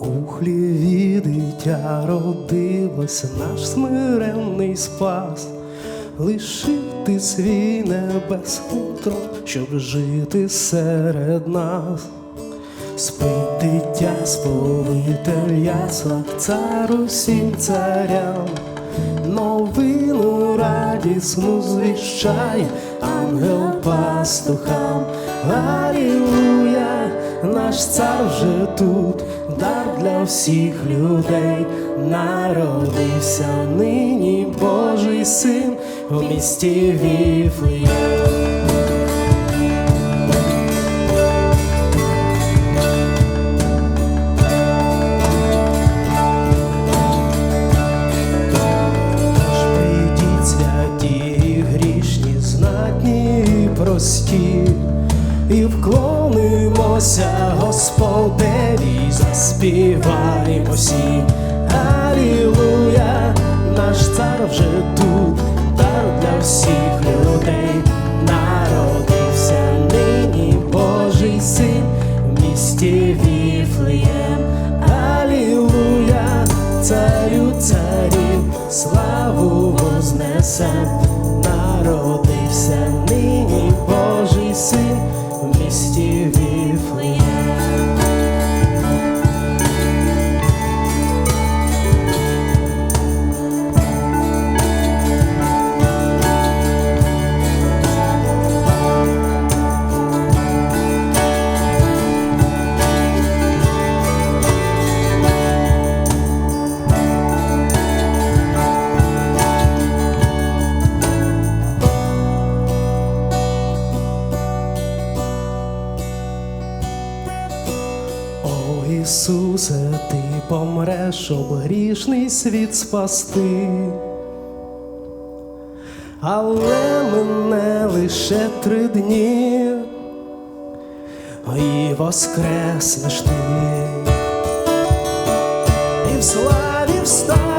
У хліві дитя родилося наш смиренний спас, лишив ти свій небесний трон, щоб жити серед нас. Спить дитя, сповитель ясла, цар усім царям, новину радісну звіщає ангел пастухам. Алілуя, наш цар вже тут, дар для всіх людей, народився нині Божий син у місті Віфлеєм. І вклонимося Господеві, заспіваємо всі. Алілуя, наш цар вже тут, дар для всіх людей, народився нині Божий син в місті Віфлеєм. Алілуя, царю царів, славу вознесем, народився нині Божий син Ісусе, ти помреш, щоб грішний світ спасти, але мене лише три дні і воскреснеш ти, і в славі встав.